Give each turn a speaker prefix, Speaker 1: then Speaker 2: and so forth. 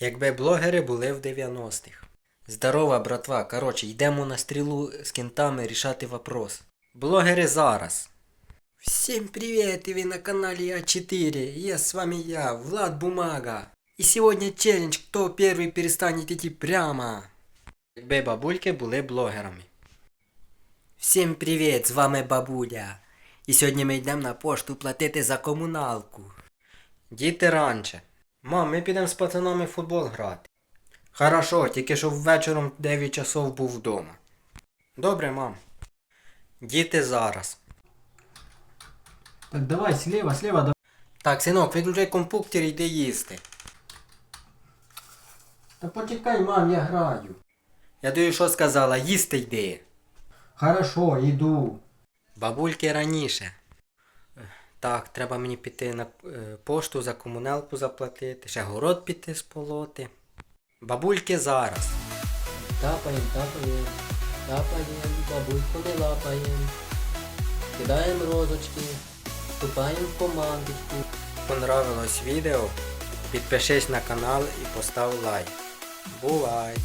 Speaker 1: Якби блогери були в 90-х. Здорова, братва. Коротше, йдемо на стрілу з кентами рішати вопрос. Блогери зараз. Всем привет, и вы на канале А4. Я с вами я, Влад Бумага. И сегодня челлендж, кто первый перестанет идти прямо. Якби бабульки були блогерами. Всім привіт, з вами бабуля. І сьогодні ми йдемо на пошту платити за комуналку. Діти раніше. Мам, ми підемо з пацанами в футбол грати. Хорошо, тільки щоб вечором 9 часов був вдома. Добре, мам. Діти зараз.
Speaker 2: Так давай, слева, слева, да.
Speaker 1: Так, синок, виключай компуктер і йди їсти.
Speaker 2: Та почекай, мам, я граю.
Speaker 1: Я тобі що сказала, їсти йди.
Speaker 2: Хорошо, іду.
Speaker 1: Бабульки раніше. Так, треба мені піти на е, пошту за комуналку заплатити, ще город піти сполоти. Бабульки зараз.
Speaker 3: Тапаємо, тапаємо, тапаємо, бабульку не лапаємо. Кидаємо розочки, вступаємо в командочку.
Speaker 1: Понравилось відео, підпишись на канал і постав лайк. Бувай!